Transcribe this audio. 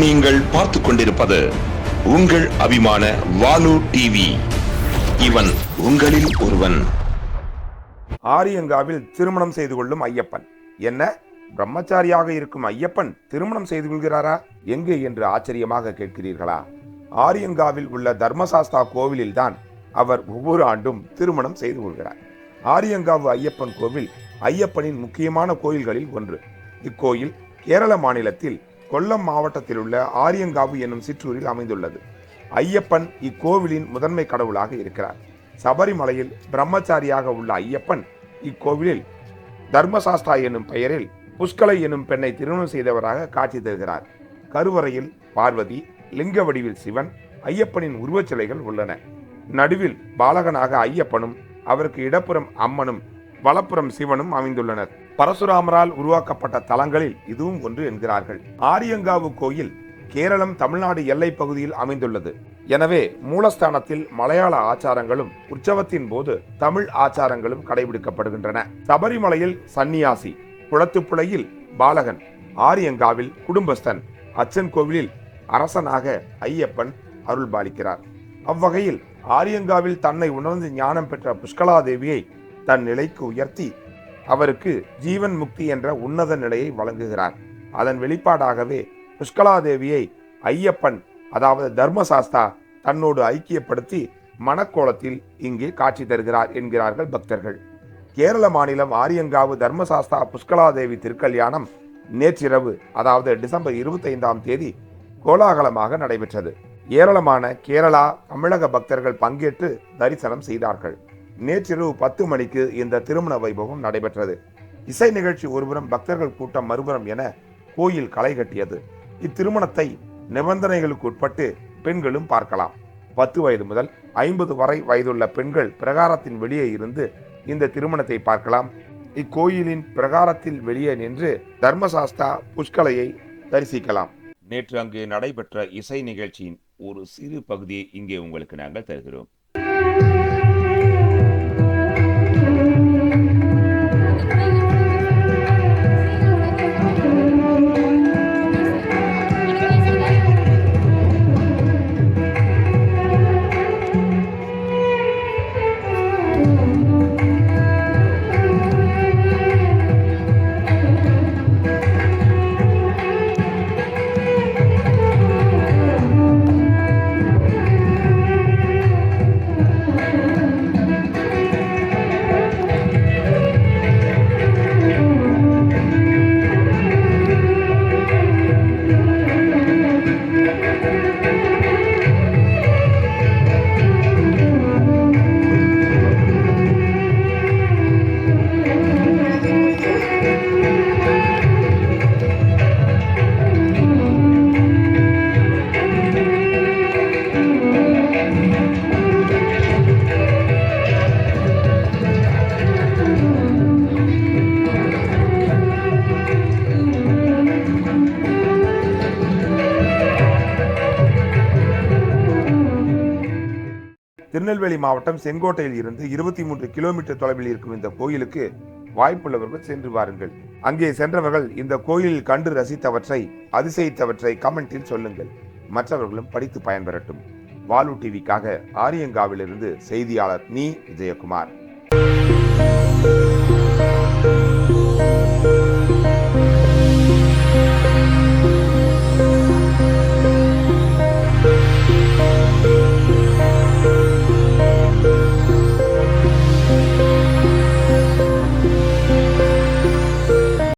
நீங்கள் பார்த்து கொண்டிருப்பது உங்கள் அபிமான வாலு டிவி. இவன் உங்களில் ஒருவன். ஆரியங்காவில் திருமணம் செய்து கொள்ளும் ஐயப்பன். என்ன? பிரம்மச்சாரியாக இருக்கும் ஐயப்பன் திருமணம் செய்து கொள்கிறாரா? எங்கே என்று ஆச்சரியமாக கேட்கிறீர்களா? ஆரியங்காவில் உள்ள தர்மசாஸ்தா கோவிலில்தான் அவர் ஒவ்வொரு ஆண்டும் திருமணம் செய்து கொள்கிறார். ஆரியங்காவு ஐயப்பன் கோவில் ஐயப்பனின் முக்கியமான கோயில்களில் ஒன்று. இக்கோயில் கேரள மாநிலத்தில் கொல்லம் மாவட்டத்தில் உள்ள ஆரியங்காவு என்னும் சிற்றூரில் அமைந்துள்ளது. ஐயப்பன் இக்கோவிலின் முதன்மை கடவுளாக இருக்கிறார். சபரிமலையில் பிரம்மச்சாரியாக உள்ள ஐயப்பன் இக்கோவிலில் தர்மசாஸ்தா என்னும் பெயரில் புஷ்கலை என்னும் பெண்ணை திருமணம் செய்தவராக காட்சி தருகிறார். கருவறையில் பார்வதி லிங்க வடிவில் சிவன் ஐயப்பனின் உருவச் சிலைகள் உள்ளன. நடுவில் பாலகனாக ஐயப்பனும் அவருக்கு இடப்புறம் அம்மனும் வலப்புறம் சிவனும் அமைந்துள்ளனர். பரசுராமரால் உருவாக்கப்பட்ட தலங்களில் இதுவும் ஒன்று என்கிறார்கள். ஆரியங்காவு கோயில் கேரளம் தமிழ்நாடு எல்லைப் பகுதியில் அமைந்துள்ளது. எனவே மூலஸ்தானத்தில் மலையாள ஆச்சாரங்களும் உற்சவத்தின் போது தமிழ் ஆச்சாரங்களும் கடைபிடிக்கப்படுகின்றன. சபரிமலையில் சன்னியாசி குளத்துப்புழையில் பாலகன் ஆரியங்காவில் குடும்பஸ்தன் அச்சன் கோவிலில் அரசனாக ஐயப்பன் அருள் பாலிக்கிறார் அவ்வகையில் ஆரியங்காவில் தன்னை உணர்ந்து ஞானம் பெற்ற புஷ்கலாதேவியை தன் நிலைக்கு உயர்த்தி அவருக்கு ஜீவன் முக்தி என்ற உன்னத நிலையை வழங்குகிறார். அதன் வெளிப்பாடாகவே புஷ்கலாதேவியை ஐயப்பன் அதாவது தர்மசாஸ்தா தன்னோடு ஐக்கியப்படுத்தி மணக்கோலத்தில் இங்கே காட்சி தருகிறார் என்கிறார்கள் பக்தர்கள். கேரள மாநிலம் ஆரியங்காவு தர்மசாஸ்தா புஷ்கலாதேவி திருக்கல்யாணம் நேற்றிரவு அதாவது டிசம்பர் இருபத்தைந்தாம் தேதி கோலாகலமாக நடைபெற்றது. ஏராளமான கேரளா தமிழக பக்தர்கள் பங்கேற்று தரிசனம் செய்தார்கள். நேற்றிரவு பத்து மணிக்கு இந்த திருமண வைபவம் நடைபெற்றது. இசை நிகழ்ச்சி ஒருபுறம் பக்தர்கள் கூட்டம் மறுபுறம் என கோயில் களை கட்டியது. இத்திருமணத்தை நிபந்தனைகளுக்கு உட்பட்டு பெண்களும் பார்க்கலாம். பத்து வயது முதல் ஐம்பது வரை வயதுள்ள பெண்கள் பிரகாரத்தின் வெளியே இருந்து இந்த திருமணத்தை பார்க்கலாம். இக்கோயிலின் பிரகாரத்தில் வெளியே நின்று தர்மசாஸ்தா புஷ்கலையை தரிசிக்கலாம். நேற்று அங்கு நடைபெற்ற இசை நிகழ்ச்சியின் ஒரு சிறு பகுதியை இங்கே உங்களுக்கு நாங்கள் தருகிறோம். திருநெல்வேலி மாவட்டம் செங்கோட்டையில் இருந்து இருபத்தி மூன்று கிலோமீட்டர் தொலைவில் இருக்கும் இந்த கோயிலுக்கு வாய்ப்புள்ளவர்கள் சென்று வாருங்கள். அங்கே சென்றவர்கள் இந்த கோயிலில் கண்டு ரசித்தவற்றை அதிசயித்தவற்றை கமெண்டில் சொல்லுங்கள். மற்றவர்களும் படித்து பயன்பெறட்டும். வாலு டிவிக்காக ஆரியங்காவிலிருந்து செய்தியாளர் நீ விஜயகுமார்.